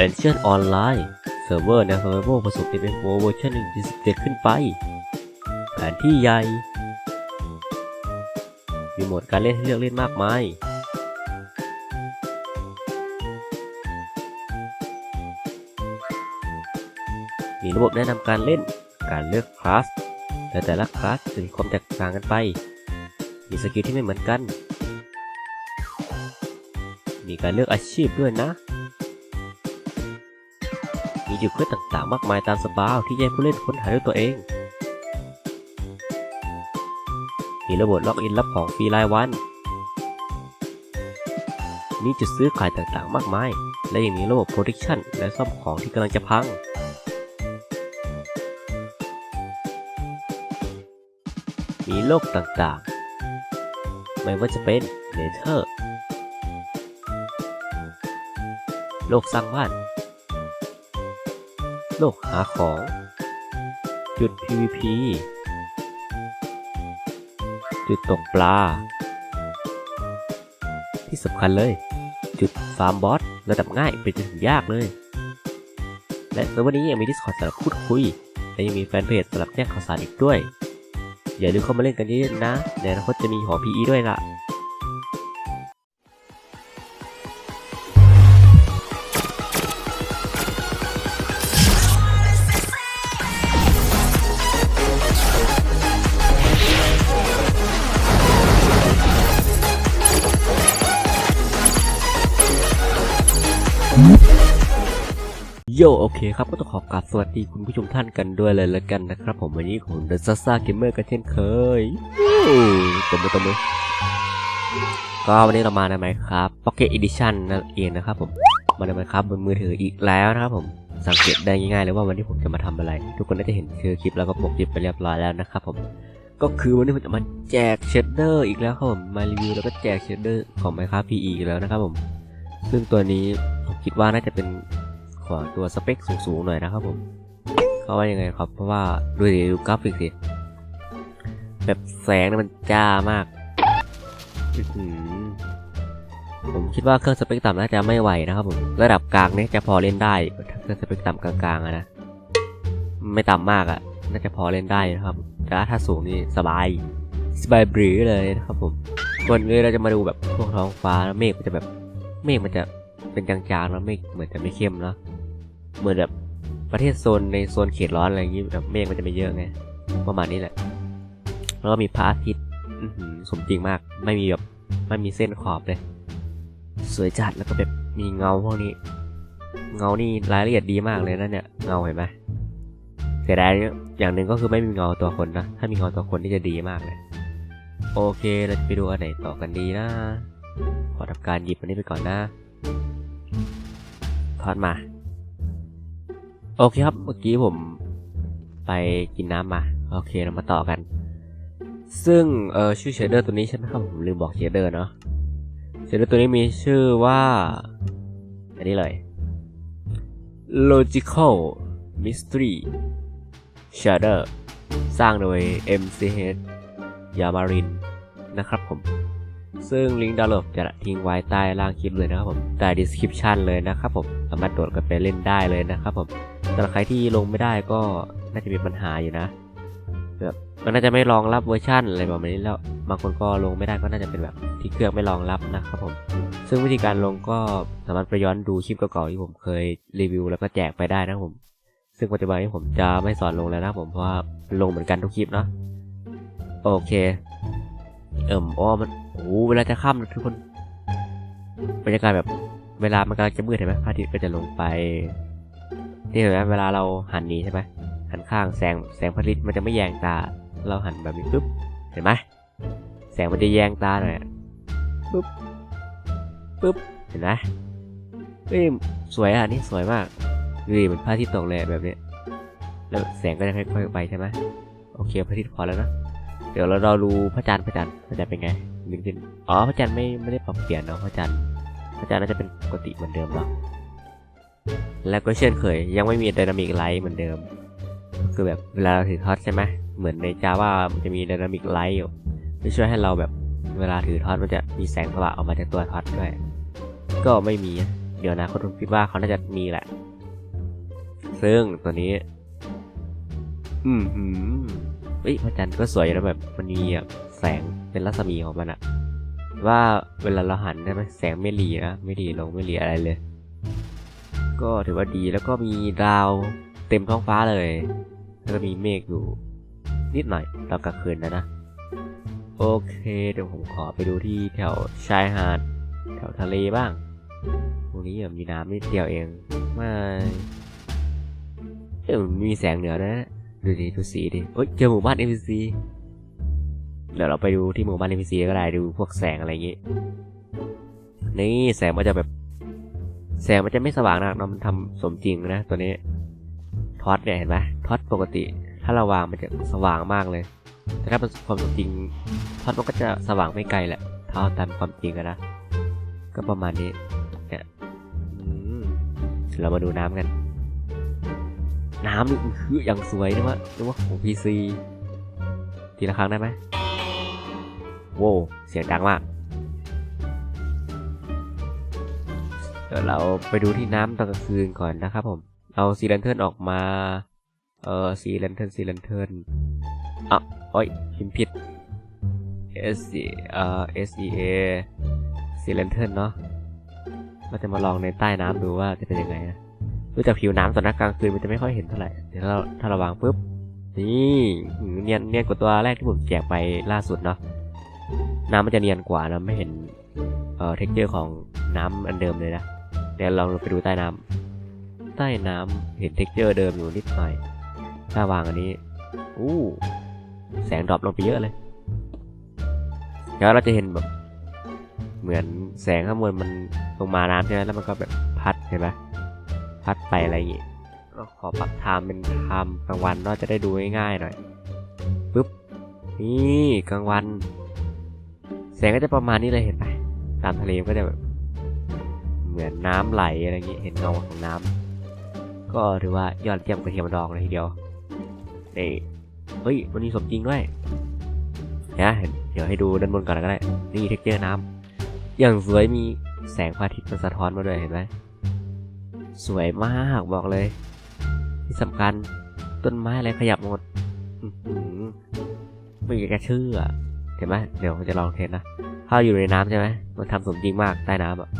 Ancient Online เซิร์ฟเวอร์แนว Survival ผสม MMO เวอร์ชัน1.17 ขึ้นไป แผนที่ใหญ่ มีโหมดการเล่นให้เลือกเล่นมากมาย มีระบบแนะนำการเล่น การเลือกคลาสและแต่ละคลาสจะมีความแตกต่างกันไป มีสกิลที่ไม่เหมือนกัน มีการเลือกอาชีพด้วยนะ มีจุดเควสต่างๆ มากมายตามสบายที่แยกผู้เล่นค้นหาด้วยตัวเอง มีระบบล็อกอินรับของฟรีรายวัน มีจุดซื้อขายต่างๆ มากมาย และยังมีระบบ protection และซ่อมของที่กำลังจะพังมีโลกต่างๆ ไม่ว่าจะเป็นเนเธอร์ โลกสร้างบ้าน โลกหาของ จุด PVP จุดตกปลา ที่สำคัญเลย จุดฟาร์มบอสระดับง่ายไปจนถึงยากเลย และในวันนี้ยังมี Discord สำหรับพูดคุย และยังมีแฟนเพจสำหรับแจ้งข่าวสารอีกด้วย อย่าลืมเข้ามาเล่นกันเยอะๆนะในอนาคตจะมีหอ PE ด้วยล่ะ โยโอเคครับก็ต้องขอกราบสวัสดีคุณผู้ชมท่านกันด้วยเลยละกันนะครับ ผมวันนี้ผมเดอะซ่าซ่าเกมเมอร์กันเช่นเคยตบมือตบมือก็วันนี้เรามาในไหมครับ Pocket Edition นั่นเองนะครับผมมาในไหมครับบนมือถืออีกแล้วนะครับผมสังเกตได้ง่ายๆเลยว่าวันนี้ผมจะมาทำอะไร ทุกคนน่าจะเห็นคือคลิปแล้วก็ปกคลิปไปเรียบร้อยแล้วนะครับผมก็คือวันนี้ผมจะมาแจกเชดเดอร์อีกแล้วครับผมมารีวิวแล้วก็แจกเชดเดอร์ของ Minecraft PE อีกแล้วนะครับผมซึ่งตัวนี้ผมคิดว่าน่าจะเป็น ขอตัวสเปคสูงๆหน่อยนะครับผมเขาว่ายังไงครับ เพราะว่าดูดิดูกราฟิกสิแบบแสงนี่มันจ้ามากผมคิดว่าเครื่องสเปคต่ำน่าจะไม่ไหวนะครับผมระดับกลางนี่จะพอเล่นได้เครื่องสเปคต่ำกลางๆนะไม่ต่ำมากอะน่าจะพอเล่นได้นะครับแต่ถ้าสูงนี่สบายสบายบรือเลยนะครับผมก่อนอื่นเราจะมาดูแบบพวกท้องฟ้าแล้วเมฆมันจะแบบเมฆมันจะเป็นจางๆแล้วไม่เหมือนจะไม่เข้มนะ เหมือนแบบประเทศโซนในโซนเขตร้อนอะไรอย่างงี้แบบเมฆมันจะไม่เยอะไงประมาณนี้แหละ แล้วก็มีพระอาทิตย์สมจริงมาก ไม่มีแบบไม่มีเส้นขอบเลย สวยจัดแล้วก็แบบมีเงาพวกนี้ เงานี่รายละเอียดดีมากเลยนะเนี่ยเงาเห็นไหมเสียดายอย่างหนึ่งก็คือไม่มีเงาตัวคนนะ ถ้ามีเงาตัวคนนี่จะดีมากเลย โอเคเราจะไปดูอันไหนต่อกันดีนะขอทำการหยิบอันนี้ไปก่อนนะทอดมา โอเคครับ เมื่อกี้ผมไปกินน้ำมา โอเคเรามาต่อกัน ซึ่งเออชื่อเชดเดอร์ตัวนี้ใช่ไหมครับ ผมลืมบอกเชดเดอร์เนาะเชดเดอร์ตัวนี้มีชื่อว่า อันนี้เลย logical mystery shader สร้างโดย MCH Yamarin นะครับผม ซึ่งลิงก์ดาวน์โหลดจะทิ้งไว้ใต้ล่างคลิปเลยนะครับผมใต้ description เลยนะครับผม สามารถโหลดกันไปเล่นได้เลยนะครับผม สำหรับใครที่ลงไม่ได้ก็น่าจะมีปัญหาอยู่นะแบบมันน่าจะไม่รองรับเวอร์ชันอะไรประมาณนี้แล้วบางคนก็ลงไม่ได้ก็น่าจะเป็นแบบที่เครื่องไม่รองรับนะครับผม ซึ่งวิธีการลงก็สามารถไปย้อนดูคลิปเก่าๆที่ผมเคยรีวิวแล้วก็แจกไปได้นะครับผม ซึ่งปัจจุบันนี้ผมจะไม่สอนลงแล้วนะครับผมเพราะว่าลงเหมือนกันทุกคลิปเนาะโอเค เอิ่มอ๋อมันโอ้โหเวลาจะค่ำทุกคนบรรยากาศแบบเวลามันกำลังจะมืดเห็นไหมพระอาทิตย์ก็จะลงไป นี่เห็นไหมเวลาเราหันหนี้ใช่ไหมหันข้างแสงแสงพระอาทิตย์มันจะไม่แยงตา เราหันแบบนี้ปุ๊บเห็นไหมแสงมันจะแยงตาหน่อยปุ๊บปุ๊บเห็นไหมเฮ้ยสวยอะนี่สวยมากดูดิเหมือนพระอาทิตย์ตกเลยแบบนี้แล้วแสงก็จะค่อยๆไปใช่ไหมโอเคพระอาทิตย์พอแล้วนะเดี๋ยวเราเราดูพระจันทร์พระจันทร์พระจันทร์เป็นไงมินขึ้นอ๋อพระจันทร์ไม่ไม่ได้ปรับเปลี่ยนเนาะพระจันทร์พระจันทร์น่าจะเป็นปกติเหมือนเดิมหรอก แล้วก็เช่นเคย ยังไม่มีไดนามิกไลท์เหมือนเดิม คือแบบเวลาเราถือท็อตใช่ไหมเหมือนในจาว่ามันจะมีไดนามิกไลท์อยู่ที่ช่วยให้เราแบบเวลาถือท็อตมันจะมีแสงสว่างออกมาจากตัวท็อตด้วย ก็ไม่มี เดี๋ยวนะคนคิดว่าเขาน่าจะมีแหละ ซึ่งตัวนี้ อืมหืมเฮ้ยพระจันทร์ก็สวยนะแบบมันมีแบบแสงเป็นรัศมีของมันอะว่าเวลาเราหันใช่ไหมแสงไม่หลีนะไม่หลีลงไม่หลีอะไรเลย ก็ถือว่าดีแล้วก็มีดาวเต็มท้องฟ้าเลย แล้วก็มีเมฆอยู่นิดหน่อยตอนกลางคืนนะนะ โอเคเดี๋ยวผมขอไปดูที่แถวชายหาด แถวทะเลบ้าง ตรงนี้มีน้ำนิดเดียวเองไม่เอ้ยมันมีแสงเหนือนะดูดิดูสีดิเอ้ยเจอหมู่บ้าน NPC เดี๋ยวเราไปดูที่หมู่บ้าน NPC ก็ได้ดูพวกแสงอะไรอย่างงี้ นี่แสงมันจะแบบ แสงมันจะไม่สว่างนะเนาะมันทำสมจริงนะตัวนี้ท็อตเนี่ยเห็นไหมท็อตปกติ ถ้าเราวางมันจะสว่างมากเลย แต่ถ้าเป็นความจริงท็อตมันก็จะสว่างไม่ไกลแหละเท่าตามความจริงนะก็ประมาณนี้เนี่ยเรามาดูน้ำกัน น้ำนี่คืออย่างสวยนะวะนึกว่าของ PC ทีละครั้งได้ไหมโว้วเสียงดังมาก ดี๋ยวเราไปดูที่น้ำตอนกลางคืนก่อนนะครับผม เอาซีเลนเทิร์นออกมา เออซีเลนเทิร์นซีเลนเทิร์นอะโอ้ยพิมพ์ผิด S เอ่อ S E A ซีเลนเทิร์นเนาะเราจะมาลองในใต้น้ำดูว่าจะเป็นยังไงนะดูจากผิวน้ำตอนกลางคืนมันจะไม่ค่อยเห็นเท่าไหร่เดี๋ยวเราถ้าเราวางปุ๊บนี่เนียนเนียนกว่าตัวแรกที่ผมแจกไปล่าสุดเนาะน้ำมันจะเนียนกว่านะไม่เห็นเอ่อเท็กเจอร์ของน้ำอันเดิมเลยนะ เดี๋ยวเราไปดูใต้น้ำใต้น้ำเห็นเท็กเจอร์เดิมอยู่นิดหน่อย ถ้าวางอันนี้ อู้ แสงดรอปลงไปเยอะเลย แล้วเราจะเห็นแบบ เหมือนแสงข้างบนมันลงมาน้ำใช่ไหมแล้วมันก็แบบพัดเห็นไหมพัดไปอะไรอย่างงี้ก็ขอปรับไทม์เป็นไทม์กลางวันเนาจะได้ดูง่ายๆหน่อยปุ๊บนี่กลางวัน แสงก็จะประมาณนี้เลยเห็นไหมตามทะเลก็จะแบบ เหมือนน้ำไหลอะไรอย่างงี้เห็นเงาของน้ำก็ถือว่ายอดเยี่ยมกระเทียมดองเลยทีเดียวนี่เฮ้ยมันมีสมจริงด้วยนะเดี๋ยวให้ดูด้านบนก่อนก็ได้นี่เท็กเจอร์น้ำอย่างสวยมีแสงพระอาทิตย์มันสะท้อนมาด้วยเห็นไหมสวยมากบอกเลย ที่สำคัญต้นไม้อะไรขยับหมดไม่อยากจะเชื่อเห็นไหมเดี๋ยวผมจะลองเทสนะถ้าอยู่ในน้ำใช่ไหมมันทำสมจริงมากใต้น้ำอะ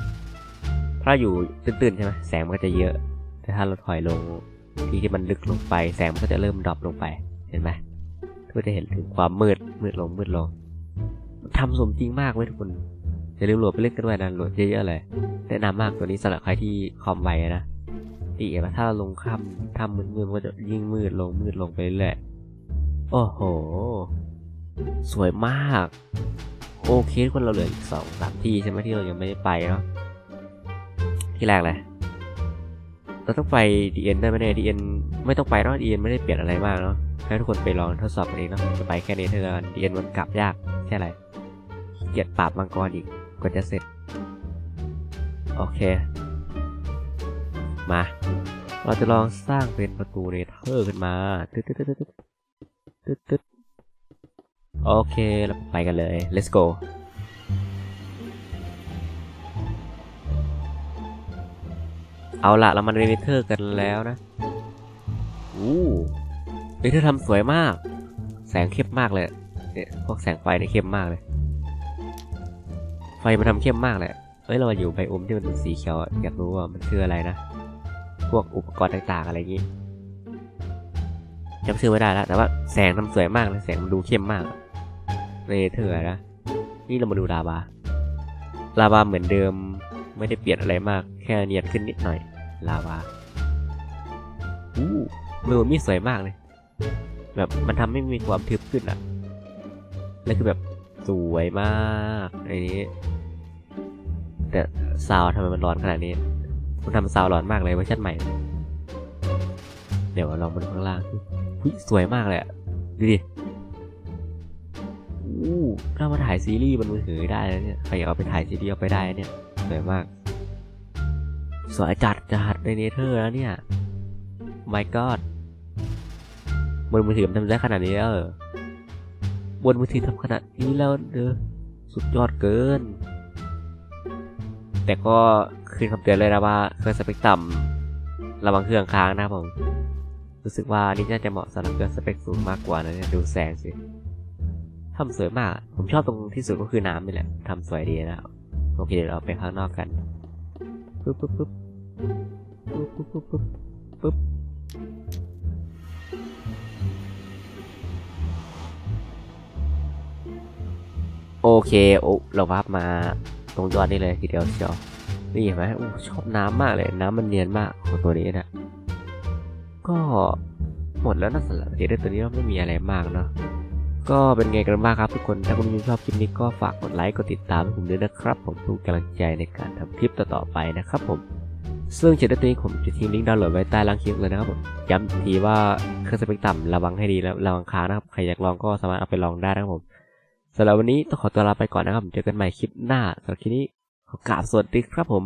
ถ้าอยู่ตื้นๆใช่ไหมแสงมันก็จะเยอะแต่ถ้าเราถอยลงที่ที่มันลึกลงไป แสงมันก็จะเริ่มดรอปลงไปเห็นไหมเพื่อจะเห็นถึงความมืดมืดลงมืดลงทำสมจริงมากเว้ยทุกคนอย่าลืมโหลดไปเล่นกันด้วยนะโหลดเยอะๆเลยแนะนำมากตัวนี้สำหรับใครที่คอมไวนะดีเอ๋ถ้าเราลงค่ำถ้ำมืดๆมันก็จะยิ่งมืดลงมืดลงไปเรื่อยโอ้โห สวยมาก โอเคทุกคนเราเหลืออีกสองสามที่ใช่ไหมที่เรายังไม่ได้ไปเนาะ ที่แรกเลยเราต้องไปดีเอ็นได้ไหมเนี่ยดีเอ็นไม่ต้องไปเนาะดีเอ็นไม่ได้เปลี่ยนอะไรมากเนาะให้ทุกคนไปลองทดสอบกันเองเนาะจะไปแค่นี้เท่านั้นดีเอ็นมันกลับยากแค่ไหนเกียดปราบมังกรอีกกว่าจะเสร็จ โอเค มา เราจะลองสร้างเป็นประตูเนเธอร์ขึ้นมาตึ๊ดตึ๊ดตึ๊ดตึ๊ดตึ๊ดโอเคเราไปกันเลย let's go เอาละเรามาเนเธอร์กันแล้วนะอู้เนเธอร์ทำสวยมาก แสงเข้มมากเลยเนี่ยพวกแสงไฟเนี่ยเข้มมากเลย ไฟมันทำเข้มมากเลยเอ้ยเรามาอยู่ไบโอมที่มันเป็นสีเขียวอะอยากรู้ว่ามันคืออะไรนะพวกอุปกรณ์ต่างๆอะไรอย่างนี้จำชื่อไม่ได้แล้วแต่ว่าแสงทำสวยมากเลยแสงมันดูเข้มมากเนเธอร์นะนี่เรามาดูลาบาลาบาเหมือนเดิมไม่ได้เปลี่ยนอะไรมาก แค่เนียนขึ้นนิดหน่อย ลาวาอู้มือมีสวยมากเลย แบบมันทำให้มีความทึบขึ้นอะ แล้วคือแบบสวยมากไอ้นี้ แต่ซาวทำไมมันร้อนขนาดนี้มันทำซาวร้อนมากเลยเวอร์ชันใหม่ เดี๋ยวลองมาดูข้างล่างหุ้ยสวยมากเลยอะดูดิอู้ถ้ามาถ่ายซีรีส์บนมือถือได้แล้วเนี่ย ใครอยากเอาไปถ่ายซีรีส์เอาไปได้เนี่ย สวยมาก สวยจัด จัดในเนเธอร์แล้วเนี่ย my god บนมือถือมันทำได้ขนาดนี้แล้วเหรอบนมือถือทำขนาดนี้แล้วเด้อสุดยอดเกิน แต่ก็ขึ้นคำเตือนเลยนะว่าเครื่องสเปคต่ำระวังเครื่องค้างนะผม รู้สึกว่านี่น่าจะเหมาะสำหรับเครื่องสเปคสูงมากกว่านะเนี่ยดูแสงสิทำสวยมาก ผมชอบตรงที่สุดก็คือน้ำนี่แหละทำสวยดีนะโอเคเดี๋ยวเราไปข้างนอกกันปึ๊บปึ๊บปึ๊บ ปึ๊บปึ๊บปึ๊บปึ๊บปึ๊บโอเคโอ้เราวาร์ปมาตรงยอดนี่เลยทีเดียวเชียวนี่เห็นไหมโอ้ชอบน้ำมากเลยน้ำมันเนียนมากของตัวนี้นะก็หมดแล้วนะสำหรับเทรดเดอร์ตัวนี้ไม่มีอะไรมากเนาะก็เป็นไงกันบ้างครับทุกคนถ้าคุณชอบคลิปนี้ก็ฝากกดไลค์กดติดตามให้ผมด้วยนะครับ ผมเพื่อกำลังใจในการทำคลิปต่อๆไปนะครับผม ซึ่งเทรดเดอร์ตัวนี้ผมจะทิ้งลิงก์ดาวน์โหลดไว้ใต้ล่างคลิปเลยนะครับผม ย้ำอีกทีว่าเครื่องสเปคต่ำระวังให้ดีแล้วระวังค้างนะครับ ใครอยากลองก็สามารถเอาไปลองได้นะครับผมสำหรับวันนี้ต้องขอตัวลาไปก่อนนะครับผมเจอกันใหม่คลิปหน้าสำหรับคลิปนี้ขอกราบสวัสดีครับผม